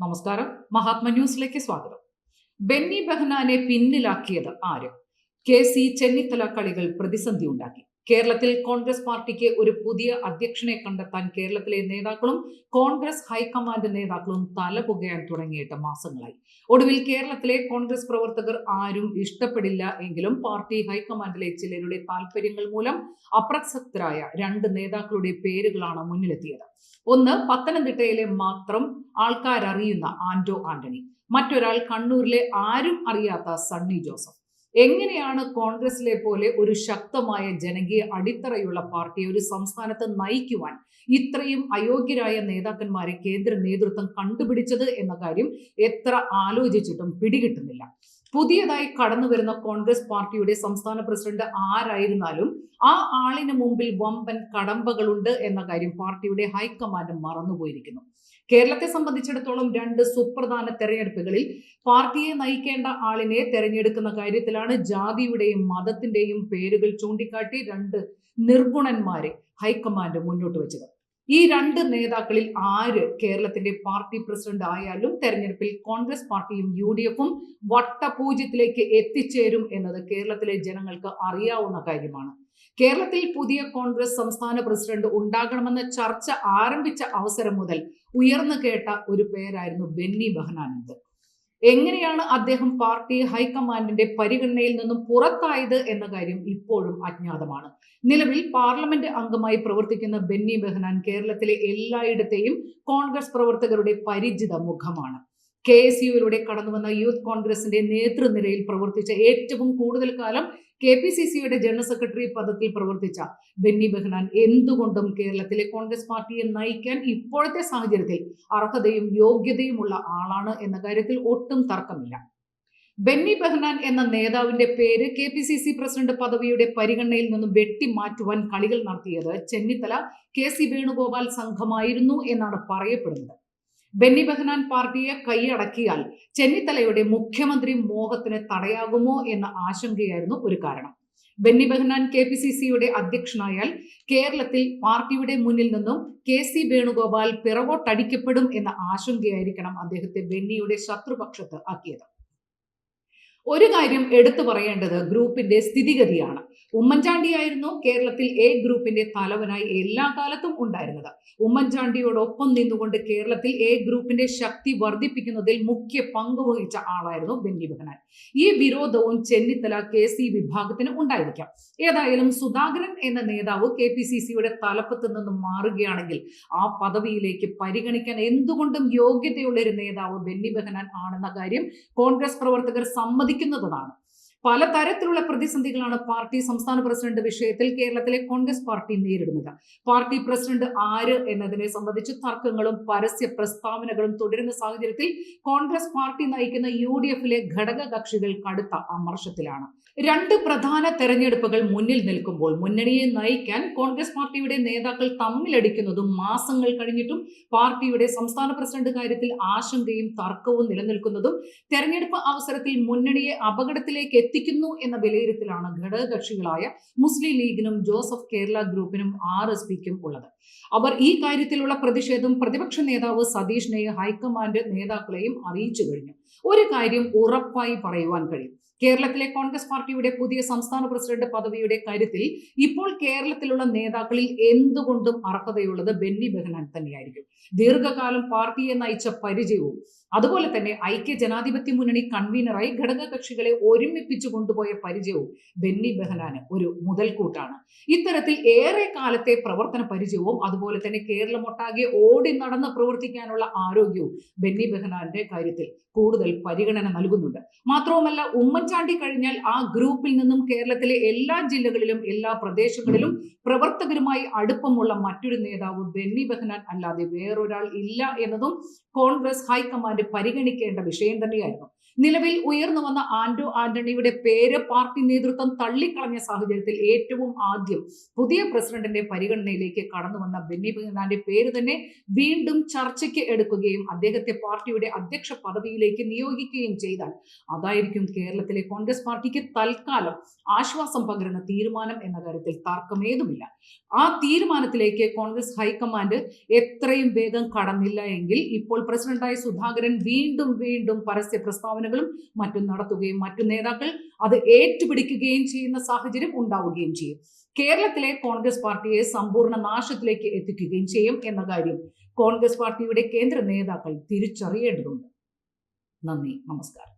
നമസ്കാരം. മഹാത്മ ന്യൂസിലേക്ക് സ്വാഗതം. ബെന്നി ബെഹനാനെ പിന്നിലാക്കിയത് ആര്? കെ സി ചെന്നിത്തല കളികൾ പ്രതിസന്ധി ഉണ്ടാക്കി. കേരളത്തിൽ കോൺഗ്രസ് പാർട്ടിക്ക് ഒരു പുതിയ അധ്യക്ഷനെ കണ്ടെത്താൻ കേരളത്തിലെ നേതാക്കളും കോൺഗ്രസ് ഹൈക്കമാൻഡ് നേതാക്കളും തലപുകയാൻ തുടങ്ങിയിട്ട് മാസങ്ങളായി. ഒടുവിൽ കേരളത്തിലെ കോൺഗ്രസ് പ്രവർത്തകർ ആരും ഇഷ്ടപ്പെടില്ല എങ്കിലും പാർട്ടി ഹൈക്കമാൻഡിലെ ചിലരുടെ താല്പര്യങ്ങൾ മൂലം അപ്രസക്തരായ രണ്ട് നേതാക്കളുടെ പേരുകളാണ് മുന്നിലെത്തിയത്. ഒന്ന് പത്തനംതിട്ടയിലെ മാത്രം ആൾക്കാരറിയുന്ന ആന്റോ ആന്റണി. മറ്റൊരാൾ കണ്ണൂരിലെ ആരും അറിയാത്ത സണ്ണി ജോസഫ്. എങ്ങനെയാണ് കോൺഗ്രസിലെ പോലെ ഒരു ശക്തമായ ജനകീയ അടിത്തറയുള്ള പാർട്ടിയെ ഒരു സംസ്ഥാനത്ത് നയിക്കുവാൻ ഇത്രയും അയോഗ്യരായ നേതാക്കന്മാരെ കേന്ദ്ര നേതൃത്വം കണ്ടുപിടിച്ചത് എന്ന കാര്യം എത്ര ആലോചിച്ചിട്ടും പിടികിട്ടുന്നില്ല. പുതിയതായി കടന്നു വരുന്ന കോൺഗ്രസ് പാർട്ടിയുടെ സംസ്ഥാന പ്രസിഡന്റ് ആരായിരുന്നാലും ആ ആളിന് മുമ്പിൽ വമ്പൻ കടമ്പകളുണ്ട് എന്ന കാര്യം പാർട്ടിയുടെ ഹൈക്കമാൻഡ് മറന്നുപോയിരിക്കുന്നു. കേരളത്തെ സംബന്ധിച്ചിടത്തോളം രണ്ട് സുപ്രധാന തെരഞ്ഞെടുപ്പുകളിൽ പാർട്ടിയെ നയിക്കേണ്ട ആളിനെ തെരഞ്ഞെടുക്കുന്ന കാര്യത്തിലാണ് ജാതിയുടെയും മതത്തിന്റെയും പേരുകൾ ചൂണ്ടിക്കാട്ടി രണ്ട് നിർഗുണന്മാരെ ഹൈക്കമാൻഡ് മുന്നോട്ട് വെച്ചത്. ഈ രണ്ട് നേതാക്കളിൽ ആര് കേരളത്തിന്റെ പാർട്ടി പ്രസിഡന്റ് ആയാലും തെരഞ്ഞെടുപ്പിൽ കോൺഗ്രസ് പാർട്ടിയും യു ഡി എഫും വട്ടപൂജ്യത്തിലേക്ക് എത്തിച്ചേരും എന്നത് കേരളത്തിലെ ജനങ്ങൾക്ക് അറിയാവുന്ന കാര്യമാണ്. കേരളത്തിൽ പുതിയ കോൺഗ്രസ് സംസ്ഥാന പ്രസിഡന്റ് ഉണ്ടാകണമെന്ന ചർച്ച ആരംഭിച്ച അവസരം മുതൽ ഉയർന്നു കേട്ട ഒരു പേരായിരുന്നു ബെന്നി ബെഹനാനന്ദ്. എങ്ങനെയാണ് അദ്ദേഹം പാർട്ടി ഹൈക്കമാൻഡിന്റെ പരിഗണനയിൽ നിന്നും പുറത്തായത് എന്ന കാര്യം ഇപ്പോഴും അജ്ഞാതമാണ്. നിലവിൽ പാർലമെന്റ് അംഗമായി പ്രവർത്തിക്കുന്ന ബെന്നി ബെഹനാൻ കേരളത്തിലെ എല്ലായിടത്തെയും കോൺഗ്രസ് പ്രവർത്തകരുടെ പരിചിത മുഖമാണ്. കെ എസ് യുവിലൂടെ കടന്നുവന്ന യൂത്ത് കോൺഗ്രസിന്റെ നേതൃനിരയിൽ പ്രവർത്തിച്ച ഏറ്റവും കൂടുതൽ കാലം കെ പി സി സിയുടെ ജനറൽ സെക്രട്ടറി പദത്തിൽ പ്രവർത്തിച്ച ബെന്നി ബെഹ്നാൻ. എന്തുകൊണ്ടും കേരളത്തിലെ കോൺഗ്രസ് പാർട്ടിയെ നയിക്കാൻ ഇപ്പോഴത്തെ സാഹചര്യത്തിൽ അർഹതയും യോഗ്യതയുമുള്ള ആളാണ് എന്ന കാര്യത്തിൽ ഒട്ടും തർക്കമില്ല. ബെന്നി ബെഹ്നാൻ എന്ന നേതാവിന്റെ പേര് K P C C president പദവിയുടെ പരിഗണനയിൽ നിന്നും വെട്ടിമാറ്റുവാൻ കളികൾ നടത്തിയത് ചെന്നിത്തല കെ സി വേണുഗോപാൽ സംഘമായിരുന്നു എന്നാണ് പറയപ്പെടുന്നത്. ബെന്നി ബെഹനാൻ പാർട്ടിയെ കൈയടക്കിയാൽ ചെന്നിത്തലയുടെ മുഖ്യമന്ത്രി മോഹത്തിന് തടയാകുമോ എന്ന ആശങ്കയായിരുന്നു ഒരു കാരണം. Benny Behanan K P C സിയുടെ അധ്യക്ഷനായാൽ കേരളത്തിൽ പാർട്ടിയുടെ മുന്നിൽ നിന്നും കെ സി വേണുഗോപാൽ പിറകോട്ടടിക്കപ്പെടും എന്ന ആശങ്കയായിരിക്കണം അദ്ദേഹത്തെ ബെന്നിയുടെ ശത്രുപക്ഷത്ത് ആക്കിയത്. ഒരു കാര്യം എടുത്തു പറയേണ്ടത് ഗ്രൂപ്പിന്റെ സ്ഥിതിഗതിയാണ്. ഉമ്മൻചാണ്ടി ആയിരുന്നു കേരളത്തിൽ എ ഗ്രൂപ്പിന്റെ തലവനായി എല്ലാ കാലത്തും ഉണ്ടായിരുന്നത്. ഉമ്മൻചാണ്ടിയോടൊപ്പം നിന്നുകൊണ്ട് കേരളത്തിൽ എ ഗ്രൂപ്പിന്റെ ശക്തി വർദ്ധിപ്പിക്കുന്നതിൽ മുഖ്യ പങ്ക് വഹിച്ച ആളായിരുന്നു ബെന്നി ബെഹനാൻ. ഈ വിരോധവും ചെന്നിത്തല കെ സി വിഭാഗത്തിന് ഉണ്ടായിരിക്കാം. ഏതായാലും സുധാകരൻ എന്ന നേതാവ് കെ പി സി സിയുടെ തലപ്പത്ത് നിന്ന് മാറുകയാണെങ്കിൽ ആ പദവിയിലേക്ക് പരിഗണിക്കാൻ എന്തുകൊണ്ടും യോഗ്യതയുള്ള ഒരു നേതാവ് ബെന്നി ബെഹനാൻ ആണെന്ന കാര്യം കോൺഗ്രസ് പ്രവർത്തകർ സമ്മതിക്കുന്നതാണ് പലതരത്തിലുള്ള പ്രതിസന്ധികളാണ് പാർട്ടി സംസ്ഥാന പ്രസിഡന്റ് വിഷയത്തിൽ കേരളത്തിലെ കോൺഗ്രസ് പാർട്ടി നേരിടുന്നത്. പാർട്ടി പ്രസിഡന്റ് ആര് എന്നതിനെ സംബന്ധിച്ച് തർക്കങ്ങളും പരസ്യ പ്രസ്താവനകളും തുടരുന്ന സാഹചര്യത്തിൽ കോൺഗ്രസ് പാർട്ടി നയിക്കുന്ന യു ഡി എഫിലെ ഘടക കക്ഷികൾ കടുത്ത അമർഷത്തിലാണ്. രണ്ട് പ്രധാന തെരഞ്ഞെടുപ്പുകൾ മുന്നിൽ നിൽക്കുമ്പോൾ മുന്നണിയെ നയിക്കാൻ കോൺഗ്രസ് പാർട്ടിയുടെ നേതാക്കൾ തമ്മിലടിക്കുന്നതും മാസങ്ങൾ കഴിഞ്ഞിട്ടും പാർട്ടിയുടെ സംസ്ഥാന പ്രസിഡന്റ് കാര്യത്തിൽ ആശങ്കയും തർക്കവും നിലനിൽക്കുന്നതും തെരഞ്ഞെടുപ്പ് അവസരത്തിൽ മുന്നണിയെ അപകടത്തിലേക്ക് എത്തിക്കുന്നു എന്ന വിലയിരുത്തലാണ് ഘടകകക്ഷികളായ മുസ്ലിം ലീഗിനും ജോസഫ് കേരള ഗ്രൂപ്പിനും ആർ എസ് പിക്കും ഉള്ളത്. അവർ ഈ കാര്യത്തിലുള്ള പ്രതിഷേധം പ്രതിപക്ഷ നേതാവ് സതീഷിനെയും ഹൈക്കമാൻഡ് നേതാക്കളെയും അറിയിച്ചു കഴിഞ്ഞു. ഒരു കാര്യം ഉറപ്പായി പറയുവാൻ കഴിയും. കേരളത്തിലെ കോൺഗ്രസ് പാർട്ടിയുടെ പുതിയ സംസ്ഥാന പ്രസിഡന്റ് പദവിയുടെ കാര്യത്തിൽ ഇപ്പോൾ കേരളത്തിലുള്ള നേതാക്കളിൽ എന്തുകൊണ്ടും അർഹതയുള്ളത് ബെന്നി ബെഹനാൻ തന്നെയായിരിക്കും. ദീർഘകാലം പാർട്ടിയെ നയിച്ച പരിചയവും അതുപോലെ തന്നെ ഐക്യ ജനാധിപത്യ മുന്നണി കൺവീനറായി ഘടകകക്ഷികളെ ഒരുമിപ്പിച്ചു കൊണ്ടുപോയ പരിചയവും ബെന്നി ബെഹനാന് ഒരു മുതൽക്കൂട്ടാണ്. ഇത്തരത്തിൽ ഏറെ കാലത്തെ പ്രവർത്തന പരിചയവും അതുപോലെ തന്നെ കേരളമൊട്ടാകെ ഓടി നടന്ന് പ്രവർത്തിക്കാനുള്ള ആരോഗ്യവും ബെന്നി ബെഹനാന്റെ കാര്യത്തിൽ കൂടുതൽ പരിഗണന നൽകുന്നുണ്ട്. മാത്രവുമല്ല ഉമ്മൻചാണ്ടി കഴിഞ്ഞാൽ ആ ഗ്രൂപ്പിൽ നിന്നും കേരളത്തിലെ എല്ലാ ജില്ലകളിലും എല്ലാ പ്രദേശങ്ങളിലും പ്രവർത്തകരുമായി അടുപ്പമുള്ള മറ്റൊരു നേതാവ് ബെന്നി ബെഹനാൻ അല്ലാതെ വേറൊരാൾ ഇല്ല എന്നതും കോൺഗ്രസ് ഹൈക്കമാൻഡ് പരിഗണിക്കേണ്ട വിഷയം തന്നെയായിരുന്നു. നിലവിൽ ഉയർന്നു വന്ന ആന്റോ ആന്റണിയുടെ പേര് പാർട്ടി നേതൃത്വം തള്ളിക്കളഞ്ഞ സാഹചര്യത്തിൽ ഏറ്റവും ആദ്യം പുതിയ പ്രസിഡന്റിന്റെ പരിഗണനയിലേക്ക് കടന്നു വന്ന ബെന്നി ബെഹനാന്റെ പേര് തന്നെ വീണ്ടും ചർച്ചയ്ക്ക് എടുക്കുകയും അദ്ദേഹത്തെ പാർട്ടിയുടെ അധ്യക്ഷ പദവിയിലേക്ക് നിയോഗിക്കുകയും ചെയ്താൽ അതായിരിക്കും കേരളത്തിലെ കോൺഗ്രസ് പാർട്ടിക്ക് തൽക്കാലം ആശ്വാസം പകരുന്ന തീരുമാനം എന്ന കാര്യത്തിൽ തർക്കമേതുമില്ല. ആ തീരുമാനത്തിലേക്ക് കോൺഗ്രസ് ഹൈക്കമാൻഡ് എത്രയും വേഗം കടന്നില്ല എങ്കിൽ ഇപ്പോൾ പ്രസിഡന്റായ സുധാകരൻ വീണ്ടും വീണ്ടും പരസ്യ പ്രസ്താവനകളും മറ്റും നടത്തുകയും മറ്റു നേതാക്കൾ അത് ഏറ്റുപിടിക്കുകയും ചെയ്യുന്ന സാഹചര്യം ഉണ്ടാവുകയും ചെയ്യും. കേരളത്തിലെ കോൺഗ്രസ് പാർട്ടിയെ സമ്പൂർണ നാശത്തിലേക്ക് എത്തിക്കുകയും ചെയ്യും എന്ന കാര്യം കോൺഗ്രസ് പാർട്ടിയുടെ കേന്ദ്ര നേതാക്കൾ തിരിച്ചറിയേണ്ടതുണ്ട്. നന്ദി. നമസ്കാരം.